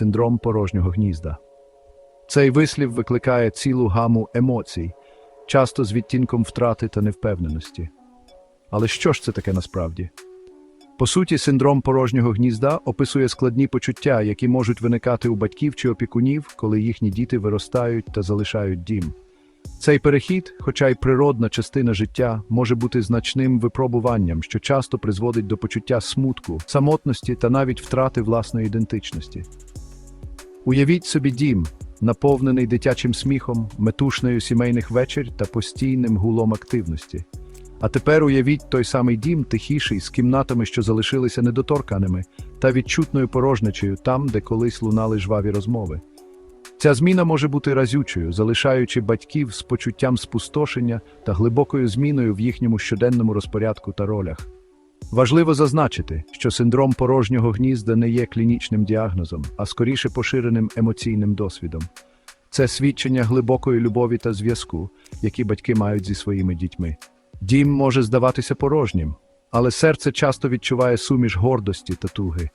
синдром порожнього гнізда. Цей вислів викликає цілу гаму емоцій, часто з відтінком втрати та невпевненості. Але що ж це таке насправді? По суті, синдром порожнього гнізда описує складні почуття, які можуть виникати у батьків чи опікунів, коли їхні діти виростають та залишають дім. Цей перехід, хоча й природна частина життя, може бути значним випробуванням, що часто призводить до почуття смутку, самотності та навіть втрати власної ідентичності. Уявіть собі дім, наповнений дитячим сміхом, метушнею сімейних вечір та постійним гулом активності. А тепер уявіть той самий дім, тихіший, з кімнатами, що залишилися недоторканими, та відчутною порожнечею там, де колись лунали жваві розмови. Ця зміна може бути разючою, залишаючи батьків з почуттям спустошення та глибокою зміною в їхньому щоденному розпорядку та ролях. Важливо зазначити, що синдром порожнього гнізда не є клінічним діагнозом, а скоріше поширеним емоційним досвідом. Це свідчення глибокої любові та зв'язку, які батьки мають зі своїми дітьми. Дім може здаватися порожнім, але серце часто відчуває суміш гордості та туги.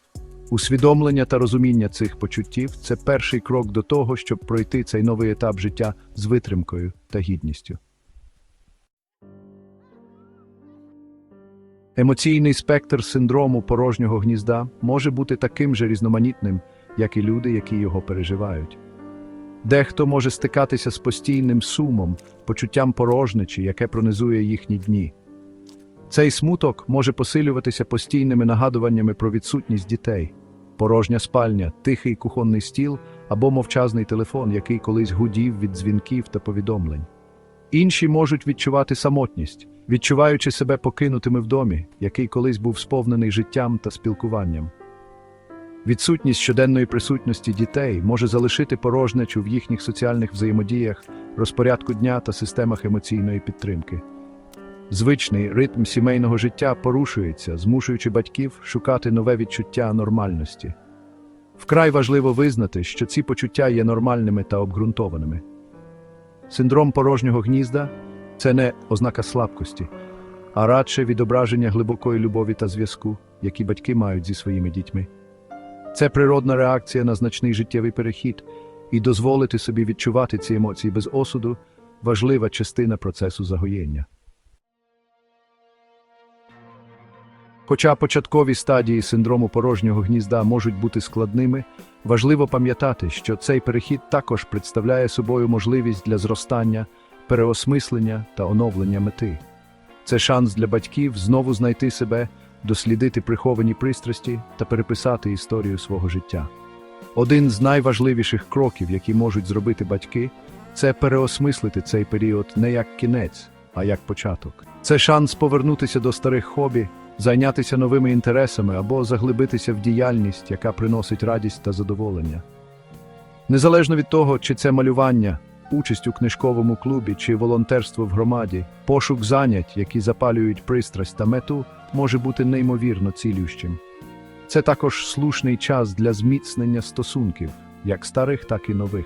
Усвідомлення та розуміння цих почуттів це перший крок до того, щоб пройти цей новий етап життя з витримкою та гідністю. Емоційний спектр синдрому порожнього гнізда може бути таким же різноманітним, як і люди, які його переживають. Дехто може стикатися з постійним сумом, почуттям порожнечі, яке пронизує їхні дні. Цей смуток може посилюватися постійними нагадуваннями про відсутність дітей, порожня спальня, тихий кухонний стіл або мовчазний телефон, який колись гудів від дзвінків та повідомлень. Інші можуть відчувати самотність, відчуваючи себе покинутими в домі, який колись був сповнений життям та спілкуванням. Відсутність щоденної присутності дітей може залишити порожнечу в їхніх соціальних взаємодіях, розпорядку дня та системах емоційної підтримки. Звичний ритм сімейного життя порушується, змушуючи батьків шукати нове відчуття нормальності. Вкрай важливо визнати, що ці почуття є нормальними та обґрунтованими. Синдром порожнього гнізда це не ознака слабкості, а радше відображення глибокої любові та зв'язку, які батьки мають зі своїми дітьми. Це природна реакція на значний життєвий перехід, і дозволити собі відчувати ці емоції без осуду важлива частина процесу загоєння. Хоча початкові стадії синдрому порожнього гнізда можуть бути складними, важливо пам'ятати, що цей перехід також представляє собою можливість для зростання, переосмислення та оновлення мети. Це шанс для батьків знову знайти себе, дослідити приховані пристрасті та переписати історію свого життя. Один з найважливіших кроків, які можуть зробити батьки, це переосмислити цей період не як кінець, а як початок. Це шанс повернутися до старих хобі, зайнятися новими інтересами або заглибитися в діяльність, яка приносить радість та задоволення. Незалежно від того, чи це малювання, участь у книжковому клубі чи волонтерство в громаді, пошук занять, які запалюють пристрасть та мету, може бути неймовірно цілющим. Це також слушний час для зміцнення стосунків, як старих, так і нових.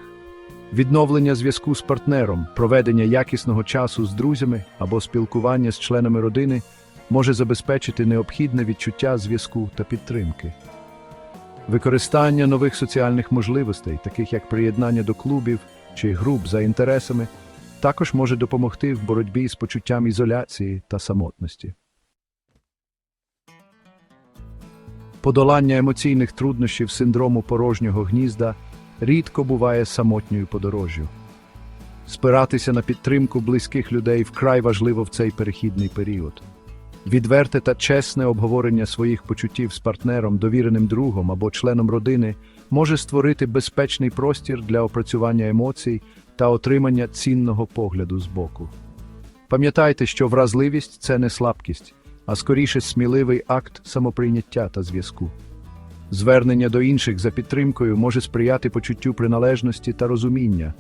Відновлення зв'язку з партнером, проведення якісного часу з друзями або спілкування з членами родини може забезпечити необхідне відчуття зв'язку та підтримки. Використання нових соціальних можливостей, таких як приєднання до клубів чи груп за інтересами, також може допомогти в боротьбі з почуттям ізоляції та самотності. Подолання емоційних труднощів синдрому порожнього гнізда рідко буває самотньою подорожжю. Спиратися на підтримку близьких людей вкрай важливо в цей перехідний період. Відверте та чесне обговорення своїх почуттів з партнером, довіреним другом або членом родини може створити безпечний простір для опрацювання емоцій та отримання цінного погляду з боку. Пам'ятайте, що вразливість це не слабкість, а скоріше сміливий акт самоприйняття та зв'язку. Звернення до інших за підтримкою може сприяти почуттю приналежності та розуміння,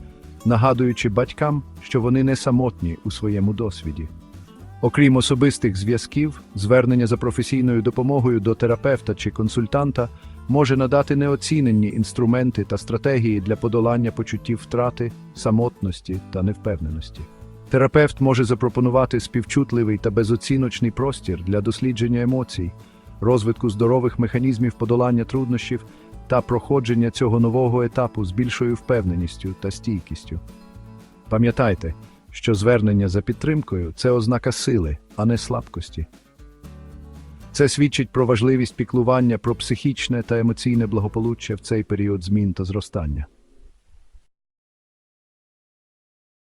нагадуючи батькам, що вони не самотні у своєму досвіді. Окрім особистих зв'язків, звернення за професійною допомогою до терапевта чи консультанта може надати неоціненні інструменти та стратегії для подолання почуттів втрати, самотності та невпевненості. Терапевт може запропонувати співчутливий та безоціночний простір для дослідження емоцій, розвитку здорових механізмів подолання труднощів та проходження цього нового етапу з більшою впевненістю та стійкістю. Пам'ятайте, що звернення за підтримкою це ознака сили, а не слабкості. Це свідчить про важливість піклування про психічне та емоційне благополуччя в цей період змін та зростання.